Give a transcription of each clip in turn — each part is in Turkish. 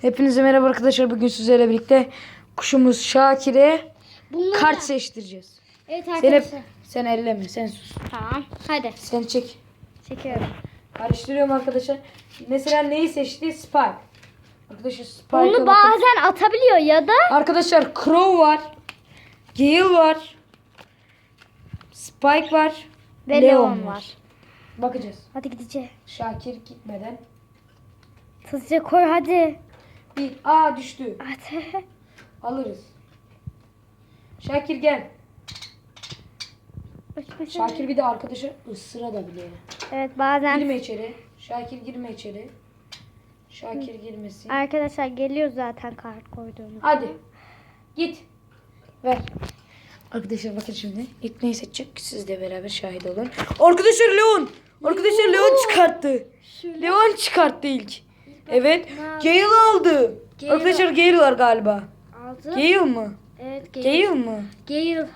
Hepinize merhaba arkadaşlar. Bugün sizlerle birlikte kuşumuz Şakir'e kart seçtireceğiz. Evet Sen hep arkadaşlar. sen elleme, sen sus. Tamam. Hadi. Sen çek. Çekiyorum. Karıştırıyorum arkadaşlar. Mesela neyi seçti? Spike. Arkadaşlar Spike'a Onu bakın. bazen atabiliyor ya da Arkadaşlar Crow var. Gale var. Spike var. ve Leon, var. Bakacağız. Hadi gideceğiz. Şakir gitmeden. Hızlıca koy hadi. Bir. Aa düştü. Hadi. Alırız. Şakir gel. Şakir bir de arkadaşı ısıra da bile. Evet bazen Girme içeri. Şakir girme içeri. Şakir girmesin. arkadaşlar geliyor zaten kart koyduğumuz. Hadi. Git. Ver. Arkadaşlar bakın şimdi. İlk neyi seçecek? Siz de beraber şahit olun. Arkadaşlar Leon. Arkadaşlar Leon çıkarttı. Leon çıkarttı ilk. Evet. Gale aldı. Gale. Arkadaşlar Gale var galiba. Aldı. Gale mı? Evet Gale. Gale mı? Gale.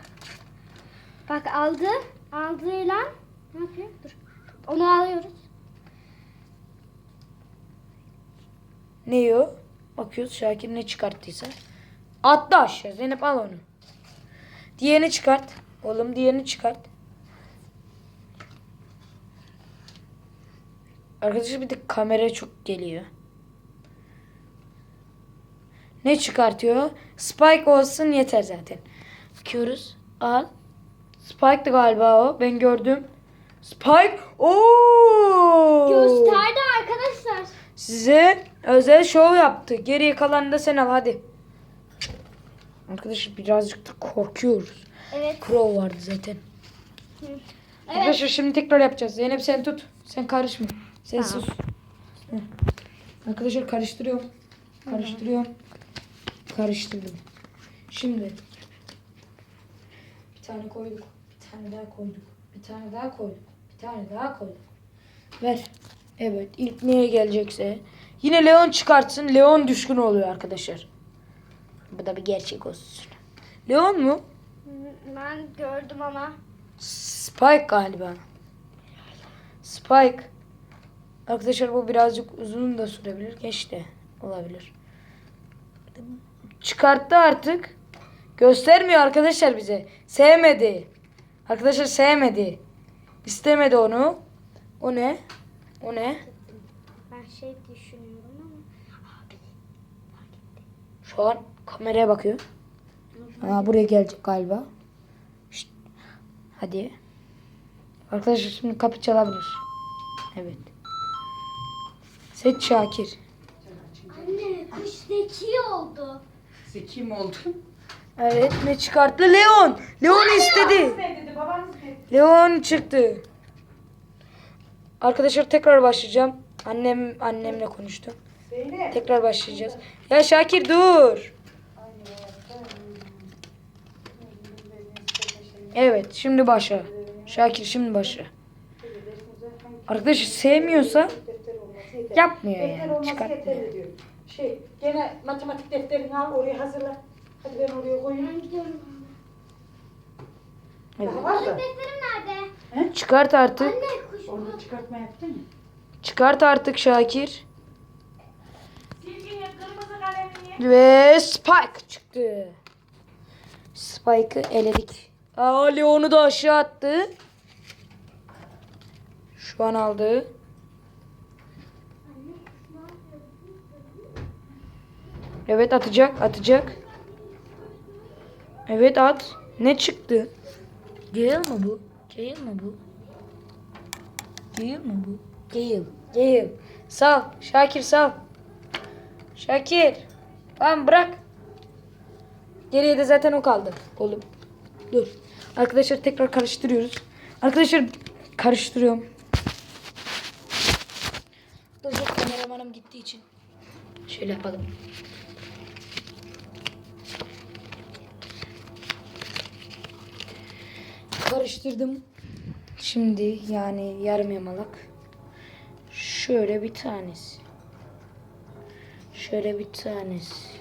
Bak aldı. Aldığıyla ne yapıyor? Dur. Onu alıyoruz. Ne o? Bakıyoruz Şakir ne çıkarttıysa. Attı aşağı. Zeynep al onu. Diğerini çıkart. Oğlum diğerini çıkart. Arkadaşlar bir de kamera çok geliyor. Ne çıkartıyor? Spike olsun yeter zaten. Bakıyoruz. Al. Spike'dı galiba o. Ben gördüm. Spike. Oo! Gösterdi arkadaşlar. Size özel şov yaptı. Geriye kalanını da sen al hadi. Arkadaşlar birazcık da korkuyoruz. Evet. Crow vardı zaten. Evet. Arkadaşlar şimdi tekrar yapacağız. Zeynep sen tut. Sen karışma. Sen Tamam. sus. Hı. Arkadaşlar karıştırıyorum. Karıştırıyorum. Karıştırdım. Şimdi bir tane koyduk. Bir tane daha koyduk. Bir tane daha koyduk. Bir tane daha koyduk. Ver. Evet ilk neye gelecekse. Yine Leon çıkartsın. Leon düşkün oluyor arkadaşlar. Bu da bir gerçek olsun. Leon mu? Ben gördüm ama. Spike galiba. Spike. Arkadaşlar bu birazcık uzun da sürebilir. Geç de olabilir. Çıkarttı artık. Göstermiyor arkadaşlar bize. Sevmedi. Arkadaşlar sevmedi. İstemedi onu. O ne? O ne? Ben şey düşünüyorum ama. Şu an kameraya bakıyor. Aa, buraya gelecek galiba. Şşt. Hadi. Arkadaşlar şimdi kapı çalabilir. Evet. Seç Şakir. Anne kuş zeki oldu. Zeki mi oldun? Evet ne çıkarttı? Leon. Leon istedi. Ne dedi babanız ne dedi? Leon çıktı. Arkadaşlar tekrar başlayacağım. Annem annemle konuştum. Zeynep. Tekrar başlayacağız. Ya Şakir dur. Evet şimdi başla. Şakir şimdi başla. Arkadaş sevmiyorsa yapmıyor yani. Çıkartmıyor. Şey gene matematik defterini al oraya hazırla. Hadi ben oraya koyayım. Ben gidiyorum. Evet. Daha var da. Defterim nerede? Çıkart artık. Anne kuş Onu çıkartma yaptın mı? Çıkart artık Şakir. Ve Spike çıktı. Spike'ı eledik. Aa Leon'u da aşağı attı. Şu an aldı. Evet atacak, atacak. Evet at. Ne çıktı? Gale mi bu? Gale mi bu? Gale mi bu? Gale. Gale. Sal. Şakir sal. Şakir. Tamam bırak. Geriye de zaten o kaldı. Oğlum. Dur. Arkadaşlar tekrar karıştırıyoruz. Arkadaşlar karıştırıyorum. Arkadaşlar kameramanım gittiği için. Şöyle yapalım. Karıştırdım. Şimdi yani yarım yamalak. Şöyle bir tanesi. Şöyle bir tanesi.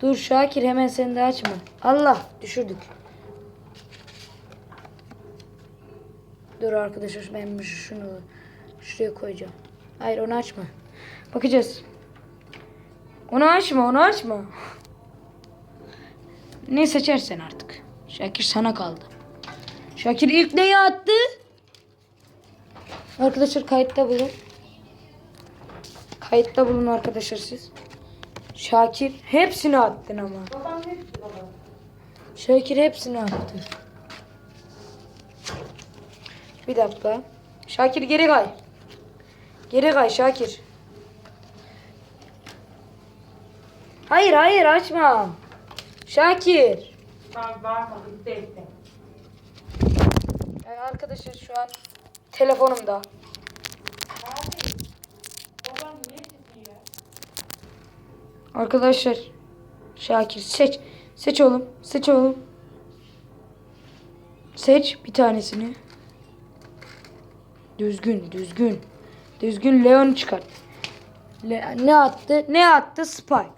Dur Şakir hemen sen de açma. Allah düşürdük. Dur arkadaşlar ben şunu şuraya koyacağım. Hayır onu açma. Bakacağız. Onu açma onu açma. Ne seçersen artık. Şakir sana kaldı. Şakir ilk neyi attı? Arkadaşlar kayıtta bulun. Kayıtta bulun arkadaşlar siz. Şakir hepsini attın ama. Babam ne dedi baba? Şakir hepsini attı. Bir dakika. Şakir geri kay. Geri kay Şakir. Hayır hayır açma. Şakir. Tamam bağırma defter. Yani arkadaşlar şu an telefonumda. Arkadaşlar Şakir seç. Seç oğlum. Seç oğlum. Seç bir tanesini. Düzgün, düzgün. Düzgün Leon çıkart. Le- ne attı? Ne attı? Spike.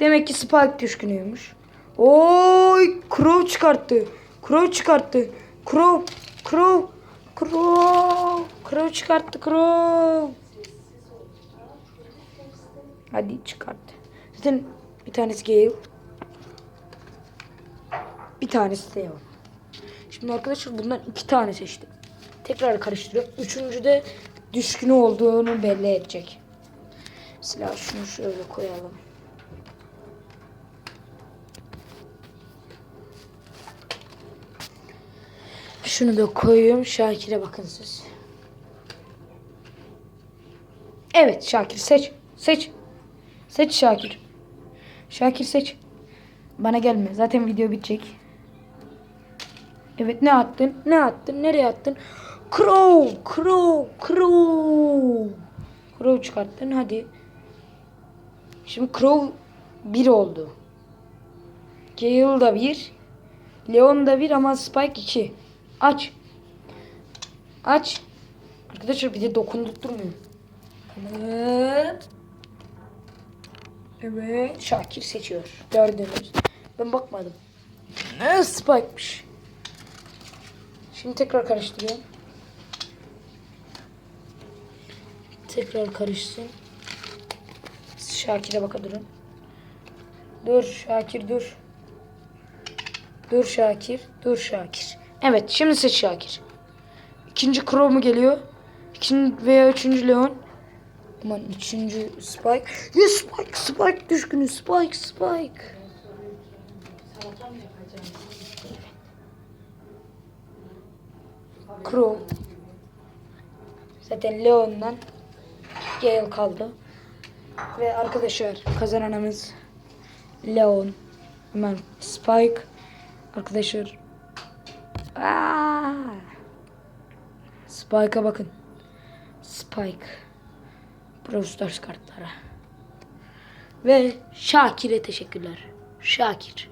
Demek ki Spike düşkünüymüş. Oy, Crow çıkarttı. Crow çıkarttı. Crow, Crow, Crow. Crow çıkarttı, Crow. Hadi çıkart. Zaten bir tanesi Gale. Bir tanesi Leon. Şimdi arkadaşlar bundan iki tane seçtim. Tekrar karıştırıyorum. Üçüncü de düşkünü olduğunu belli edecek. Mesela şunu şöyle koyalım. Şunu da koyuyorum. Şakir'e bakın siz. Evet Şakir seç. Seç. Seç Şakir. Şakir seç. Bana gelme. Zaten video bitecek. Evet ne attın? Ne attın? Nereye attın? Crow, Crow, Crow. Crow çıkarttın hadi. Şimdi Crow 1 oldu. Gale da 1. Leon da 1 ama Spike 2. Aç. Aç. Arkadaşlar bir de dokundurtmuyor. Evet. Evet. Şakir seçiyor. Gördünüz. Ben bakmadım. Ne Spike'mış. Şimdi tekrar karıştırıyorum. Tekrar karışsın. Şakir'e baka durun. Dur Şakir dur. Dur Şakir. Dur Şakir. Evet şimdi seç Şakir. İkinci Crow mu geliyor? İkinci veya üçüncü Leon. Aman üçüncü Spike. Ya Spike Spike düşkünü Spike Spike. Crow. Zaten Leon'dan Gale kaldı. Ve arkadaşlar kazananımız Leon. Hemen Spike. Arkadaşlar. Aa! Spike'a bakın. Spike. Brawl kartlara. Ve Şakir'e teşekkürler. Şakir.